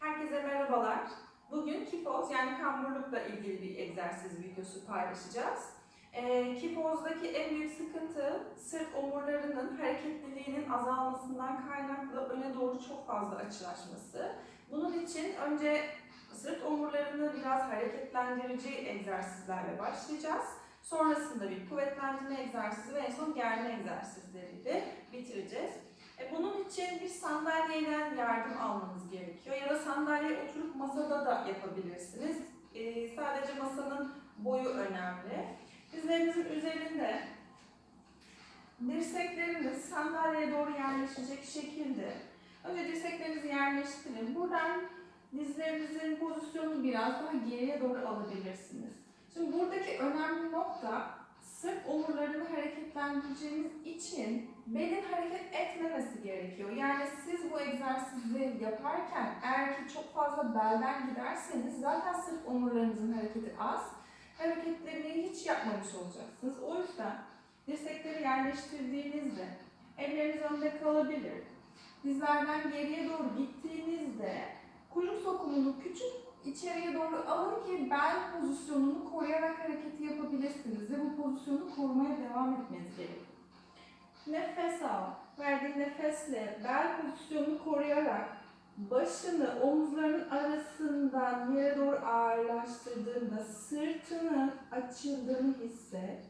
Herkese merhabalar. Bugün kifoz yani kamburlukla ilgili bir egzersiz videosu paylaşacağız. Ee, kifozdaki en büyük sıkıntı sırt omurlarının hareketliliğinin azalmasından kaynaklı öne doğru çok fazla açılaşması. Bunun için önce sırt omurlarını biraz hareketlendirici egzersizlerle başlayacağız. Sonrasında bir kuvvetlendirme egzersizi ve en son germe egzersizleriyle bitireceğiz. E, bunun için bir sandalyeden yardım almanız gerekiyor sandalyeye oturup masada da yapabilirsiniz. E, sadece masanın boyu önemli. Dizlerinizin üzerinde dirsekleriniz sandalyeye doğru yerleşecek şekilde önce dirseklerinizi yerleştirin. Buradan dizlerinizin pozisyonunu biraz daha geriye doğru alabilirsiniz. Şimdi buradaki önemli nokta sırt omurlarını hareketlendireceğiniz için belin hareket etmemesi gerekiyor. Yani siz egzersizi yaparken eğer ki çok fazla belden giderseniz zaten sırt omurlarınızın hareketi az. Hareketlerini hiç yapmamış olacaksınız. O yüzden dirsekleri yerleştirdiğinizde elleriniz önde kalabilir. Dizlerden geriye doğru gittiğinizde kuyruk sokumunu küçük içeriye doğru alın ki bel pozisyonunu koruyarak hareketi yapabilirsiniz ve bu pozisyonu korumaya devam etmeniz gerekiyor. Nefes al. Verdiğin nefesle bel pozisyonunu koruyarak başını omuzlarının arasından yere doğru ağırlaştırdığında sırtının açıldığını hisset.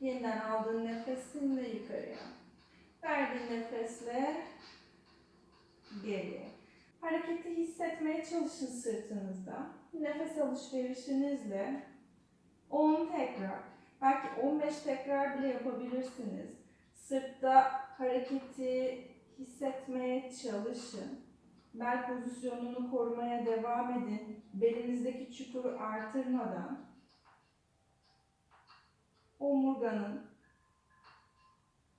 Yeniden aldığın nefesinle yukarıya. Verdiğin nefesle geriye. Hareketi hissetmeye çalışın sırtınızda. Nefes alışverişinizle 10 tekrar, belki 15 tekrar bile yapabilirsiniz. Sırtta hareketi hissetmeye çalışın. Bel pozisyonunu korumaya devam edin. Belinizdeki çukuru artırmadan omurganın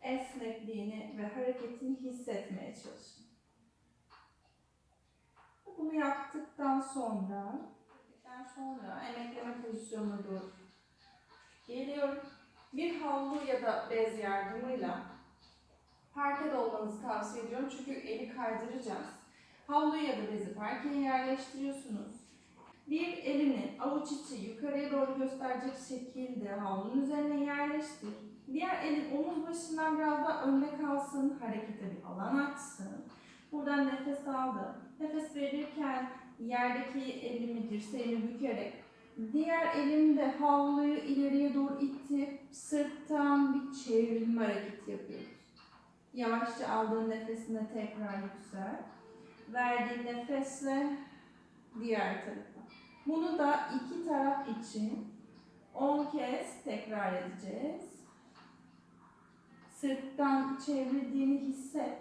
esnekliğini ve hareketini hissetmeye çalışın. Bunu yaptıktan sonra, yaptıktan sonra emekleme pozisyonuna doğru geliyorum. Bir havlu ya da bez yardımıyla parkede olmanızı tavsiye ediyorum çünkü eli kaydıracağız. Havluyu ya da bezi parkeye yerleştiriyorsunuz. Bir elini avuç içi yukarıya doğru gösterecek şekilde havlunun üzerine yerleştir. Diğer elin omuz başından biraz daha önde kalsın, harekete bir alan açsın. Buradan nefes aldı. Nefes verirken yerdeki elimi dirseğimi bükerek diğer elimde havluyu ileriye doğru itip sırttan bir çevrilme hareketi yapıyoruz. Yavaşça aldığın nefesine tekrar yüksel. Verdiğin nefesle diğer tarafa. Bunu da iki taraf için 10 kez tekrar edeceğiz. Sırttan çevrildiğini hisset.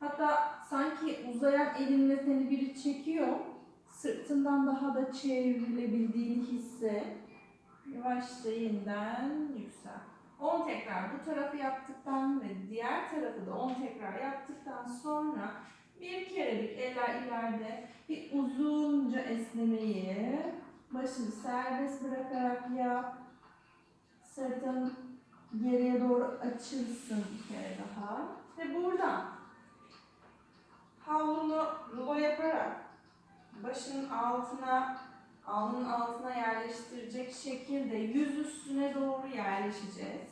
Hatta sanki uzayan elinle seni biri çekiyor. Sırtından daha da çevrilebildiğini hisset. Yavaşça yeniden yüksel. 10 tekrar bu tarafı yaptıktan ve diğer tarafı da 10 tekrar yaptıktan sonra bir kerelik eller ileride bir uzunca esnemeyi başını serbest bırakarak yap. Sırtın geriye doğru açılsın bir kere daha. Ve buradan havlunu rulo yaparak başının altına, alnın altına yerleştirecek şekilde yüz üstüne doğru yerleşeceğiz.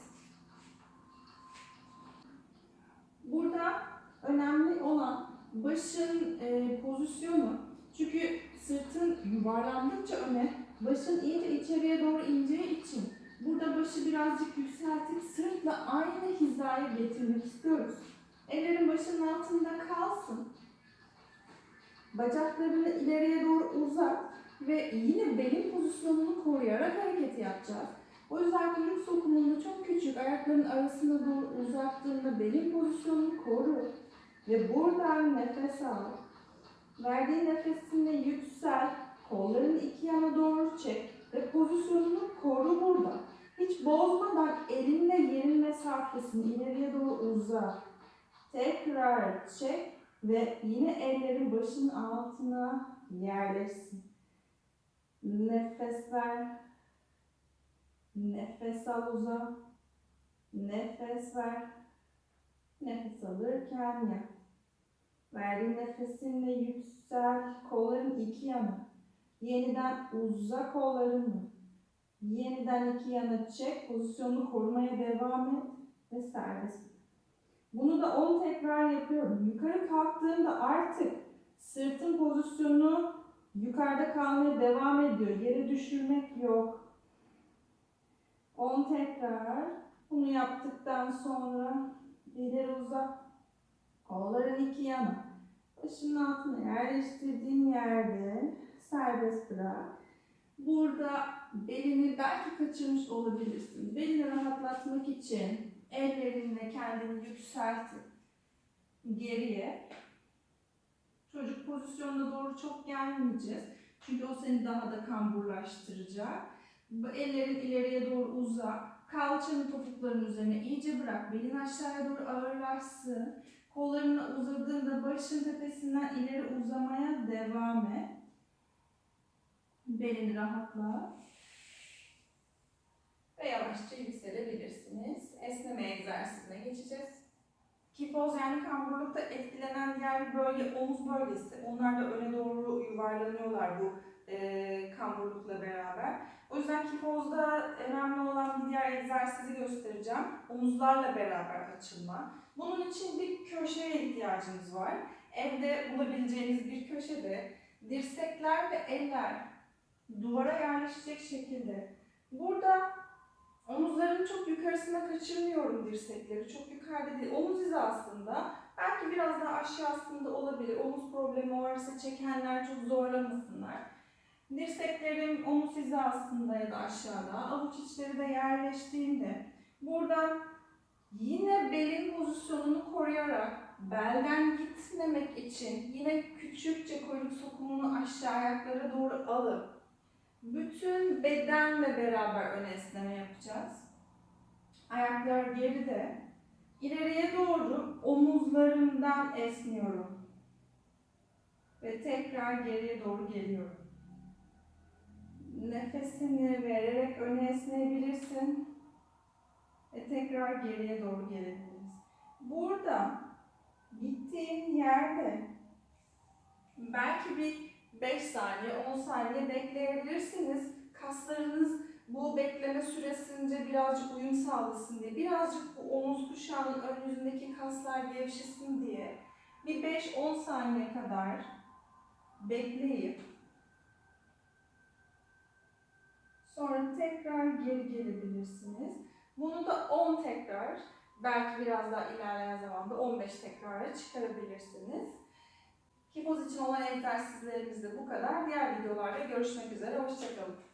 Burada önemli olan başın e, pozisyonu. Çünkü sırtın yuvarlandıkça öne, başın iyice içeriye doğru ineceği için burada başı birazcık yükseltip sırtla aynı hizaya getirmek istiyoruz. Ellerin başının altında kalsın. Bacaklarını ileriye doğru uzat ve yine belin pozisyonunu koruyarak hareketi yapacağız. O yüzden kuyruk sokumunu çok küçük ayakların arasına doğru uzattığında belin pozisyonunu koru. Ve buradan nefes al. Verdiğin nefesinle yüksel. Kollarını iki yana doğru çek. Ve pozisyonunu koru burada. Hiç bozmadan elinle yerin mesafesini ileriye doğru uzat. Tekrar çek ve yine ellerin başının altına yerleşsin. Nefes ver. Nefes al uzat. Nefes ver. Nefes alırken yap. Verdiğin nefesinle yüksel. Kolların iki yana. Yeniden uza kollarını. Yeniden iki yana çek. Pozisyonunu korumaya devam et. Ve serbest. Bunu da 10 tekrar yapıyorum. Yukarı kalktığımda artık sırtın pozisyonu yukarıda kalmaya devam ediyor. Yere düşürmek yok. 10 tekrar. Bunu yaptıktan sonra ileri uzat. Kolların iki yana. Başının altına yerleştirdiğin yerde serbest bırak. Burada belini belki kaçırmış olabilirsin. Belini rahatlatmak için ellerinle kendini yükseltip geriye. Çocuk pozisyonuna doğru çok gelmeyeceğiz. Çünkü o seni daha da kamburlaştıracak. Bu Ellerin ileriye doğru uzak. Kalçanı topukların üzerine iyice bırak. Belin aşağıya doğru ağırlaşsın. Kollarını uzadığında başın tepesinden ileri uzamaya devam et. Belini rahatla. Ve yavaşça yükselebilirsiniz. Esneme egzersizine geçeceğiz. Kifoz yani kamburlukta etkilenen diğer bölge omuz bölgesi. Onlar da öne doğru yuvarlanıyorlar bu e, kamburlukla beraber. O yüzden kifozda önemli olan bir diğer egzersizi göstereceğim. Omuzlarla beraber açılma. Bunun için bir köşeye ihtiyacınız var. Evde bulabileceğiniz bir köşede dirsekler ve eller duvara yerleşecek şekilde. Burada omuzların çok yukarısına kaçırmıyorum dirsekleri. Çok yukarıda değil. Omuz hizasında belki biraz daha aşağısında olabilir. Omuz problemi varsa çekenler çok zorlamasınlar. Dirseklerim omuz hizasında ya da aşağıda. Avuç içleri de yerleştiğinde buradan yine belin pozisyonunu koruyarak belden gitmemek için yine küçükçe kuyruk sokumunu aşağı ayaklara doğru alıp bütün bedenle beraber ön esneme yapacağız. Ayaklar geride. İleriye doğru omuzlarımdan esniyorum. Ve tekrar geriye doğru geliyorum. Nefesini vererek öne esneyebilirsin. Ve tekrar geriye doğru gelebiliriz. Burada gittiğin yerde belki bir 5 saniye, 10 saniye bekleyebilirsiniz. Kaslarınız bu bekleme süresince birazcık uyum sağlasın diye, birazcık bu omuz kuşağının ön yüzündeki kaslar gevşesin diye bir 5-10 saniye kadar bekleyip sonra tekrar geri gelebilirsiniz. Bunu da 10 tekrar, belki biraz daha ilerleyen zamanda 15 tekrara çıkarabilirsiniz. Kipoz için olan egzersizlerimiz de bu kadar. Diğer videolarda görüşmek üzere. Hoşçakalın.